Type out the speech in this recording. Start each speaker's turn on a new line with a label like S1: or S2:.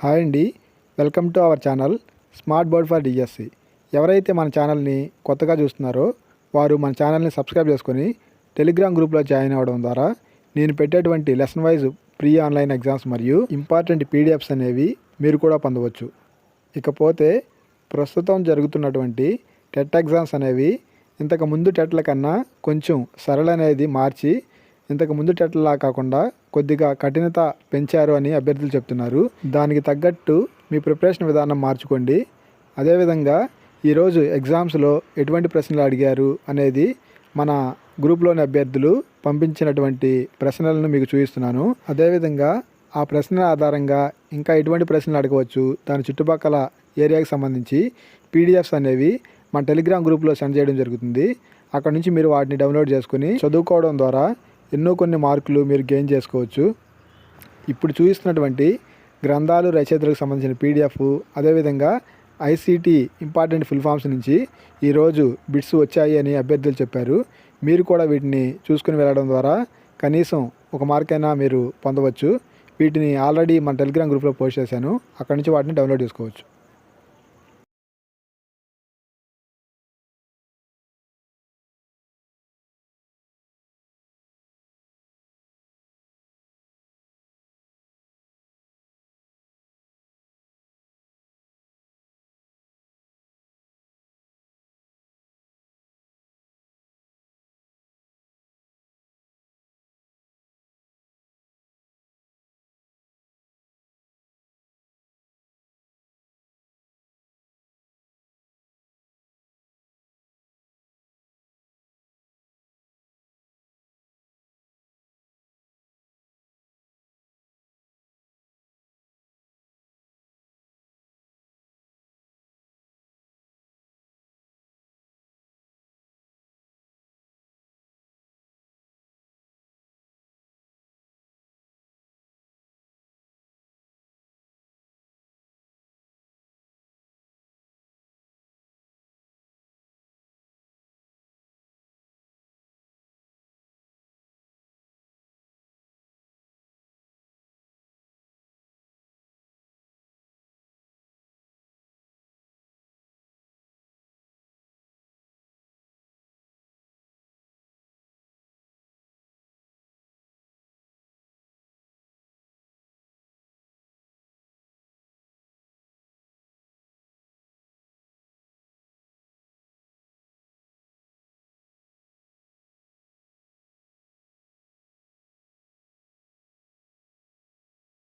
S1: Hi అండి. Welcome to our channel smart board for DSC. ఎవరైతే మన ఛానల్ని కొత్తగా చూస్తున్నారో వారు మన ఛానల్ని సబ్స్క్రైబ్ చేసుకొని టెలిగ్రామ్ గ్రూప్లో జాయిన్ అవ్వడం ద్వారా నేను పెట్టేటువంటి lesson wise pre online exams మరియు ఇంపార్టెంట్ పీడిఎఫ్స్ అనేవి మీరు కూడా పొందవచ్చు. ఇకపోతే ప్రస్తుతం జరుగుతున్నటువంటి టెట్ ఎగ్జామ్స్ అనేవి ఇంతకు ముందు టెట్ల కన్నా కొంచెం సరళ అనేది మార్చి ఇంతకు ముందు టెట్లా కాకుండా కొద్దిగా కఠినత పెంచారు అని అభ్యర్థులు చెప్తున్నారు. దానికి తగ్గట్టు మీ ప్రిపరేషన్ విధానం మార్చుకోండి. అదేవిధంగా ఈరోజు ఎగ్జామ్స్లో ఎటువంటి ప్రశ్నలు అడిగారు అనేది మన గ్రూప్లోని అభ్యర్థులు పంపించినటువంటి ప్రశ్నలను మీకు చూపిస్తున్నాను. అదేవిధంగా ఆ ప్రశ్నల ఆధారంగా ఇంకా ఎటువంటి ప్రశ్నలు అడగవచ్చు. దాని చుట్టుపక్కల ఏరియాకి సంబంధించి పీడిఎఫ్స్ అనేవి మన టెలిగ్రామ్ గ్రూప్లో సెండ్ చేయడం జరుగుతుంది. అక్కడ నుంచి మీరు వాటిని డౌన్లోడ్ చేసుకుని చదువుకోవడం ద్వారా ఎన్నో కొన్ని మార్కులు మీరు గెయిన్ చేసుకోవచ్చు. ఇప్పుడు చూపిస్తున్నటువంటి గ్రంథాలు రచయితలకు సంబంధించిన పీడిఎఫ్ అదేవిధంగా ఐసీటీ ఇంపార్టెంట్ ఫుల్ ఫామ్స్ నుంచి ఈరోజు బిట్స్ వచ్చాయి అని అభ్యర్థులు చెప్పారు. మీరు కూడా వీటిని చూసుకుని వెళ్ళడం ద్వారా కనీసం ఒక మార్క్ అయినా మీరు పొందవచ్చు. వీటిని ఆల్రెడీ మన టెలిగ్రామ్ గ్రూప్లో పోస్ట్ చేశాను. అక్కడ నుంచి వాటిని డౌన్లోడ్ చేసుకోవచ్చు.